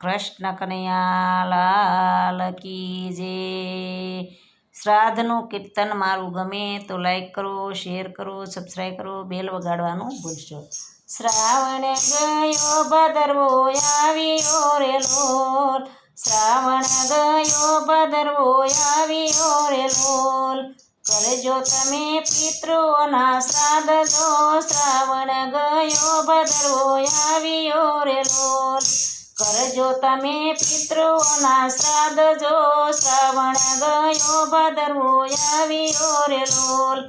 કૃષ્ણ કનૈયાલાલ કી જે. શ્રાદ્ધનું કીર્તન મારું ગમે તો લાઈક કરો શેર કરો સબસ્ક્રાઈબ કરો બેલ વગાડવાનું ભૂલશો. શ્રાવણ ગયો, ભદરવો આવ્યો રે લોલ. શ્રાવણ ગયો, ભદરવો આવ્યો રે લોલ. કરજો તમે પિતૃઓના શ્રાદ્ધ જો શ્રાવણ ગયો, ભદરવો આવ્યો રે લોલ. કરજો તમે પિતૃઓના શ્રાદ્ધ જો, શ્રાવણ ગયો ભદરવો આવ્યો રે લોલ.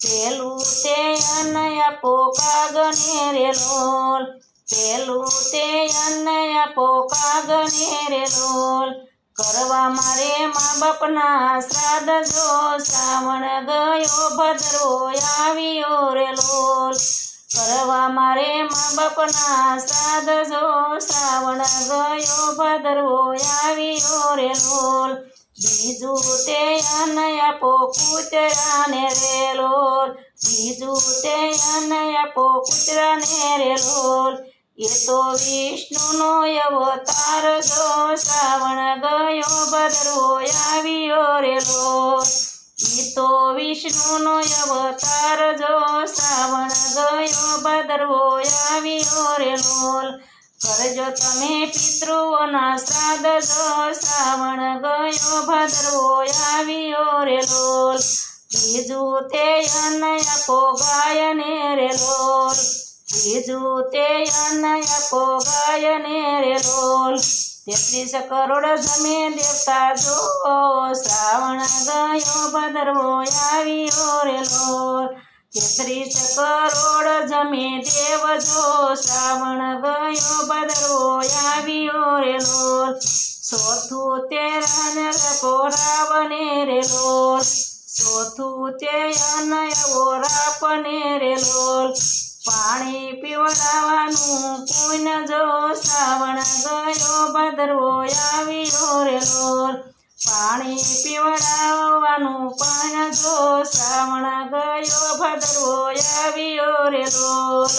પેલું તે અન્ન આપો, કાગને રે લોલ. પેલું તે અન્ન આપો, કાગને રે લોલ. કરવા મારે મા બાપના શ્રાદ્ધ જો, શ્રાવણ ગયો, ભદ્રો આવ્યો રે લોલ. કરવા મારે મા બાપના શ્રાદ્ધ જો શ્રાવણ ગયો ભદરવો આવ્યો રે લોલ બીજું તે અન્ન આપો કૂતરાને રે લોલ બીજું તે અન્ન આપો કૂતરાને રે લોલ એ તો વિષ્ણુનો અવતાર જો શ્રાવણ ગયો ભદરવો આવ્યો રે લોલ ઈ તો વિષ્ણુનો અવતાર જો શ્રાવણ ગયો, ભદરવો આવ્યો રે લોલ. કરજો તમે પિતૃઓના શ્રાદ્ધ જો શ્રાવણ ગયો, ભદરવો આવ્યો રે લોલ. બીજું તે અન્ન આપો ગાયને રે લોલ. બીજું તે અન્ન આપો ગાયને રે લોલ. તેત્રીસ કરોડ જમે દેવતા જો શ્રાવણ ગયો ભદરવો આવ્યો રે લોલ તેત્રીસ કરોડ જમે દેવ જો શ્રાવણ ગયો ભદરવો આવ્યો રે લોલ ચોથું તે રન કોરાવને રે લોલ ચોથું તે અનયવો રાપને રે લોલ પાણી પીવડાવવાનું કોઈન જો શ્રાવણ ગયો, ભદરવો આવ્યો રે લોર પાણી પીવડાવવાનું પણ જો શ્રાવણ ગયો, ભદરવો આવ્યો રે લોર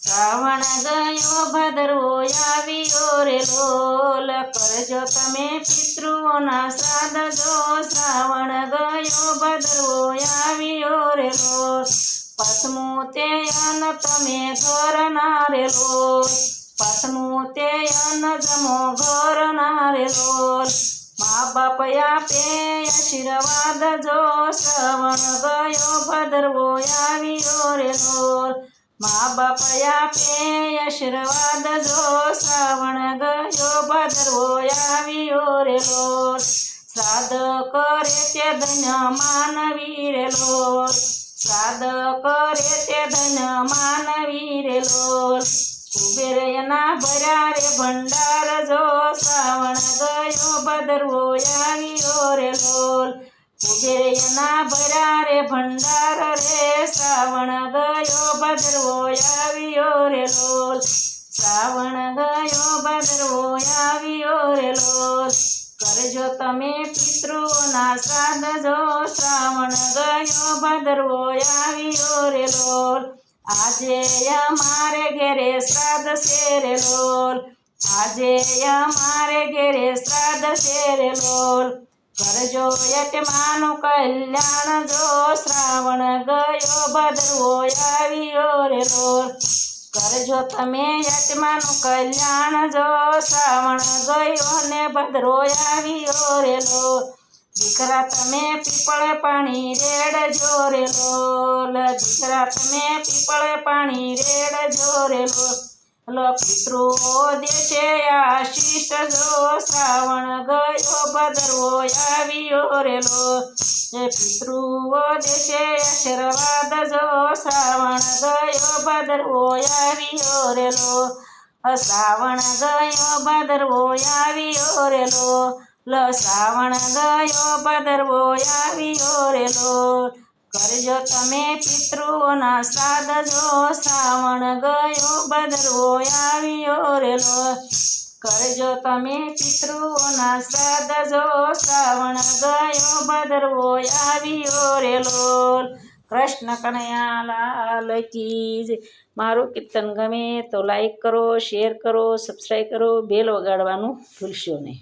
શ્રાવણ ગયો, ભદરવો આવ્યો રે લોલ કરજો તમે પિતૃઓના શ્રાદ્ધ જો શ્રાવણ ગયો, ભદરવો પસમું તે અન્ન તમે ઘરના રે લોલ પસમું તે અન્ન જમો ઘરના રે લોલ મા બાપ આપે આશીર્વાદ જો શ્રવણ ગયો, ભદરવો આવ્યો રે લોલ મા બાપ આપે આશીર્વાદ જો શ્રાવણ ગયો, ભદરવો આવ્યો રે લોલ શ્રાદ્ધ કરે તે ધન્ય માનવી રે લોલ શ્રાદ્ધ કરે તે ધન માનવી રે લોલ. કુબેર એના ભર્યા રે ભંડાર જો શ્રાવણ ગયો, ભદરવો આવ્યો રે લોલ. કુબેર એના ભર્યા રે ભંડાર રે શ્રાવણ ગયો, ભદરવો આવ્યો રે લોલ. શ્રાવણ ગયો, ભદરવો આવ્યો રે લોલ. કરજો તમે પિતૃના શ્રાદ્ધ જો શ્રાવણ ગયો, ભદરવો આવ્યો રે લોલ. આજે અમારે ઘેરે શ્રાદ્ધ છે રે લોલ. આજે અમારે ઘેરે શ્રાદ્ધ છે રે લોલ. કરજો યજમાનું કલ્યાણ જો શ્રાવણ ગયો, ભદરવો આવ્યો રે લોલ. કરજો તમે યજમાનું કલ્યાણ જો, શ્રાવણ ગયો ને ભદરો આવ્યો રેલો. દીકરા તમે પીપળે પાણી રેડજો રે લોલ દીકરા તમે પીપળે પાણી રેડજો રે લોલ લો પિતૃ દેશે આશીષ જો, શ્રાવણ ગયો ભદ્રો આવ્યો રે લો એ પિતૃ દેશે આશીર્વાદ જો શ્રાવણ ગયો ભદરવો આવ્યો રેલો. શ્રાવણ ગયો ભદરવો આવ્યો રેલો. લ શ્રાવણ ગયો ભદરવો આવ્યો રેલો. કરજો તમે પિતૃઓના શ્રાદ્ધ જો શ્રાવણ ગયો ભદરવો આવ્યો રે લો કરજો તમે પિતૃઓના શ્રાદ્ધ જો શ્રાવણ ગયો ભદરવો આવ્યો રે લોલ. કૃષ્ણ કનૈયા લાલ કી જય મારું કીર્તન ગમે તો લાઈક કરો શેર કરો સબસ્ક્રાઈબ કરો બેલ વગાડવાનું ભૂલશો નહીં.